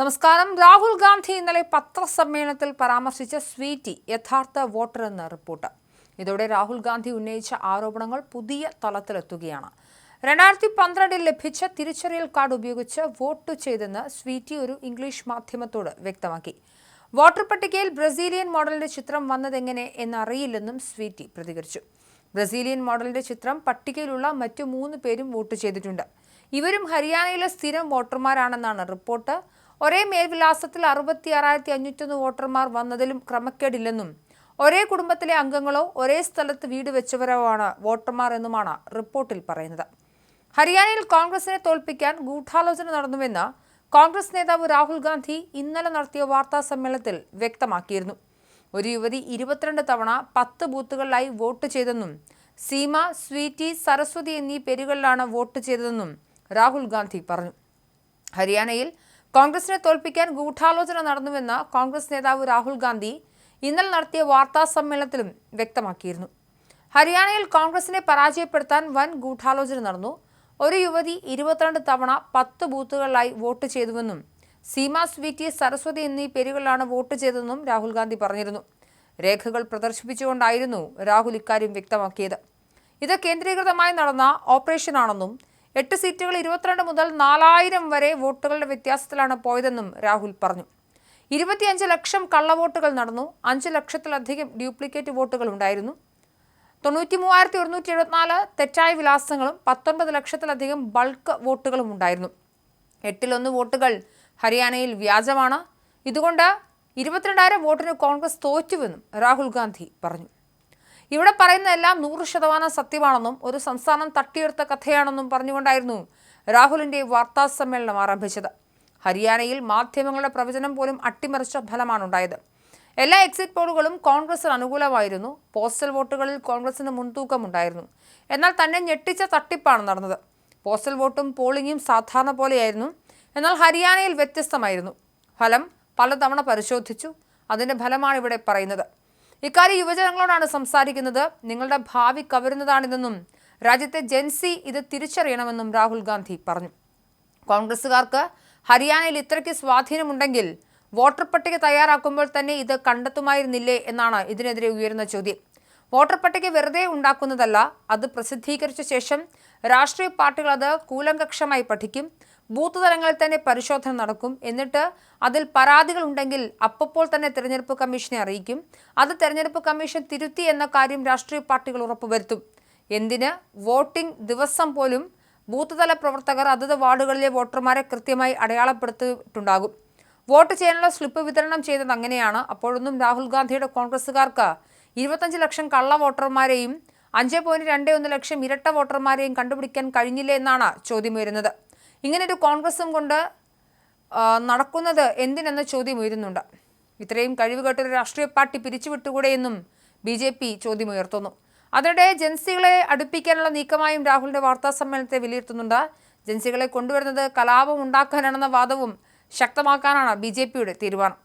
നമസ്കാരം. രാഹുൽ ഗാന്ധി ഇന്നലെ പത്രസമ്മേളനത്തിൽ പരാമർശിച്ച സ്വീറ്റി യഥാർത്ഥ വോട്ടർ എന്ന റിപ്പോർട്ട്. ഇതോടെ രാഹുൽ ഗാന്ധി ഉന്നയിച്ച ആരോപണങ്ങൾ പുതിയ തലത്തിലെത്തുകയാണ്. രണ്ടായിരത്തി പന്ത്രണ്ടിൽ ലഭിച്ച തിരിച്ചറിയൽ കാർഡ് ഉപയോഗിച്ച് വോട്ട് ചെയ്തെന്ന് സ്വീറ്റി ഒരു ഇംഗ്ലീഷ് മാധ്യമത്തോട് വ്യക്തമാക്കി. വോട്ടർ പട്ടികയിൽ ബ്രസീലിയൻ മോഡലിന്റെ ചിത്രം വന്നതെങ്ങനെ എന്നറിയില്ലെന്നും സ്വീറ്റി പ്രതികരിച്ചു. ബ്രസീലിയൻ മോഡലിന്റെ ചിത്രം പട്ടികയിലുള്ള മറ്റു മൂന്ന് പേരും വോട്ട് ചെയ്തിട്ടുണ്ട്. ഇവരും ഹരിയാനയിലെ സ്ഥിരം വോട്ടർമാരാണെന്നാണ് റിപ്പോർട്ട്. ഒരേ മേൽവിലാസത്തിൽ അറുപത്തി ആറായിരത്തി അഞ്ഞൂറ്റൊന്ന് വോട്ടർമാർ വന്നതിലും ക്രമക്കേടില്ലെന്നും ഒരേ കുടുംബത്തിലെ അംഗങ്ങളോ ഒരേ സ്ഥലത്ത് വീട് വെച്ചവരോ ആണ് വോട്ടർമാർ എന്നുമാണ് റിപ്പോർട്ടിൽ പറയുന്നത്. ഹരിയാനയിൽ കോൺഗ്രസിനെ തോൽപ്പിക്കാൻ ഗൂഢാലോചന നടന്നുവെന്ന് കോൺഗ്രസ് നേതാവ് രാഹുൽ ഗാന്ധി ഇന്നലെ നടത്തിയ വാർത്താ സമ്മേളനത്തിൽ വ്യക്തമാക്കിയിരുന്നു. ഒരു യുവതി ഇരുപത്തിരണ്ട് തവണ പത്ത് ബൂത്തുകളിലായി വോട്ട് ചെയ്തെന്നും സീമ സ്വീറ്റി സരസ്വതി എന്നീ പേരുകളിലാണ് വോട്ട് ചെയ്തതെന്നും രാഹുൽ ഗാന്ധി പറഞ്ഞു. ഹരിയാനയിൽ കോൺഗ്രസിനെ തോൽപ്പിക്കാൻ ഗൂഢാലോചന നടന്നുവെന്ന് കോൺഗ്രസ് നേതാവ് രാഹുൽ ഗാന്ധി ഇന്നലെ നടത്തിയ വാർത്താ സമ്മേളനത്തിലും വ്യക്തമാക്കിയിരുന്നു. ഹരിയാനയിൽ കോൺഗ്രസിനെ പരാജയപ്പെടുത്താൻ വൻ ഗൂഢാലോചന നടന്നു. ഒരു യുവതി ഇരുപത്തിരണ്ട് തവണ പത്ത് ബൂത്തുകളിലായി വോട്ട് ചെയ്തുവെന്നും സീമ സ്വീറ്റി സരസ്വതി എന്നീ പേരുകളിലാണ് വോട്ട് ചെയ്തതെന്നും രാഹുൽ ഗാന്ധി പറഞ്ഞിരുന്നു. രേഖകൾ പ്രദർശിപ്പിച്ചുകൊണ്ടായിരുന്നു രാഹുൽ ഇക്കാര്യം വ്യക്തമാക്കിയത്. ഇത് കേന്ദ്രീകൃതമായി നടന്ന ഓപ്പറേഷനാണെന്നും എട്ട് സീറ്റുകൾ ഇരുപത്തിരണ്ട് മുതൽ നാലായിരം വരെ വോട്ടുകളുടെ വ്യത്യാസത്തിലാണ് പോയതെന്നും രാഹുൽ പറഞ്ഞു. ഇരുപത്തിയഞ്ച് ലക്ഷം കള്ളവോട്ടുകൾ നടന്നു. അഞ്ച് ലക്ഷത്തിലധികം ഡ്യൂപ്ലിക്കേറ്റ് വോട്ടുകൾ ഉണ്ടായിരുന്നു. തൊണ്ണൂറ്റി മൂവായിരത്തി ഒരുന്നൂറ്റി എഴുപത്തിനാല് തെറ്റായ വിലാസങ്ങളും പത്തൊൻപത് ലക്ഷത്തിലധികം ബൾക്ക് വോട്ടുകളും ഉണ്ടായിരുന്നു. എട്ടിലൊന്ന് വോട്ടുകൾ ഹരിയാനയിൽ വ്യാജമാണ്. ഇതുകൊണ്ട് ഇരുപത്തിരണ്ടായിരം വോട്ടിന് കോൺഗ്രസ് തോറ്റുവെന്നും രാഹുൽ ഗാന്ധി പറഞ്ഞു. ഇവിടെ പറയുന്നതെല്ലാം നൂറ് ശതമാനം സത്യമാണെന്നും ഒരു സംസ്ഥാനം തട്ടിയെടുത്ത കഥയാണെന്നും പറഞ്ഞുകൊണ്ടായിരുന്നു രാഹുലിന്റെ വാർത്താ സമ്മേളനം ആരംഭിച്ചത്. ഹരിയാനയിൽ മാധ്യമങ്ങളുടെ പ്രവചനം പോലും അട്ടിമറിച്ച ഫലമാണുണ്ടായത്. എല്ലാ എക്സിറ്റ് പോളുകളും കോൺഗ്രസിന് അനുകൂലമായിരുന്നു. പോസ്റ്റൽ വോട്ടുകളിൽ കോൺഗ്രസിന് മുൻതൂക്കമുണ്ടായിരുന്നു. എന്നാൽ തന്നെ ഞെട്ടിച്ച തട്ടിപ്പാണ് നടന്നത്. പോസ്റ്റൽ വോട്ടും പോളിംഗും സാധാരണ പോലെയായിരുന്നു. എന്നാൽ ഹരിയാനയിൽ വ്യത്യസ്തമായിരുന്നു. ഫലം പലതവണ പരിശോധിച്ചു. അതിന്റെ ഫലമാണ് ഇവിടെ പറയുന്നത്. ഇക്കാര്യം യുവജനങ്ങളോടാണ് സംസാരിക്കുന്നത്. നിങ്ങളുടെ ഭാവി കവരുന്നതാണിതെന്നും രാജ്യത്തെ ജെൻസി ഇത് തിരിച്ചറിയണമെന്നും രാഹുൽ ഗാന്ധി പറഞ്ഞു. കോൺഗ്രസുകാർക്ക് ഹരിയാനയിൽ ഇത്രയ്ക്ക് സ്വാധീനമുണ്ടെങ്കിൽ വോട്ടർ പട്ടിക തയ്യാറാക്കുമ്പോൾ തന്നെ ഇത് കണ്ടെത്തുമായിരുന്നില്ലേ എന്നാണ് ഇതിനെതിരെ ഉയരുന്ന ചോദ്യം. വോട്ടർ പട്ടിക വെറുതെ ഉണ്ടാക്കുന്നതല്ല അത് പ്രസിദ്ധീകരിച്ച ശേഷം രാഷ്ട്രീയ പാർട്ടികൾ അത് കൂലങ്കക്ഷമായി പഠിക്കും ബൂത്ത് തലങ്ങളിൽ തന്നെ പരിശോധന നടക്കും എന്നിട്ട് അതിൽ പരാതികൾ ഉണ്ടെങ്കിൽ അപ്പോൾ തന്നെ തെരഞ്ഞെടുപ്പ് കമ്മീഷനെ അറിയിക്കും. അത് തെരഞ്ഞെടുപ്പ് കമ്മീഷൻ തിരുത്തി എന്ന കാര്യം രാഷ്ട്രീയ പാർട്ടികൾ ഉറപ്പുവരുത്തും എന്തിന്? വോട്ടിംഗ് ദിവസം പോലും ബൂത്ത് തല പ്രവർത്തകർ അതത് വാർഡുകളിലെ വോട്ടർമാരെ കൃത്യമായി അടയാളപ്പെടുത്തിയിട്ടുണ്ടാകും. വോട്ട് ചെയ്യാനുള്ള സ്ലിപ്പ് വിതരണം ചെയ്തത് അങ്ങനെയാണ്. അപ്പോഴൊന്നും രാഹുൽ ഗാന്ധിയുടെ കോൺഗ്രസുകാർക്ക് ഇരുപത്തഞ്ച് ലക്ഷം കള്ള വോട്ടർമാരെയും അഞ്ച് പോയിന്റ് രണ്ട് ഒന്ന് ലക്ഷം ഇരട്ട വോട്ടർമാരെയും കണ്ടുപിടിക്കാൻ കഴിഞ്ഞില്ലേ എന്നാണ് ചോദ്യം ഉയരുന്നത്. ഇങ്ങനൊരു കോൺഗ്രസും കൊണ്ട് നടക്കുന്നത് എന്തിനെന്ന ചോദ്യം ഉയരുന്നുണ്ട്. ഇത്രയും കഴിവുകെട്ടൊരു രാഷ്ട്രീയ പാർട്ടി പിരിച്ചുവിട്ടുകൂടെ എന്നും ബി ജെ പി ചോദ്യമുയർത്തുന്നു അതിനിടെ ജൻസികളെ അടുപ്പിക്കാനുള്ള നീക്കമായും രാഹുലിന്റെ വാർത്താ സമ്മേളനത്തെ വിലയിരുത്തുന്നുണ്ട്. ജൻസികളെ കൊണ്ടുവരുന്നത് കലാപം ഉണ്ടാക്കാനാണെന്ന വാദവും ശക്തമാക്കാനാണ് ബി തീരുമാനം.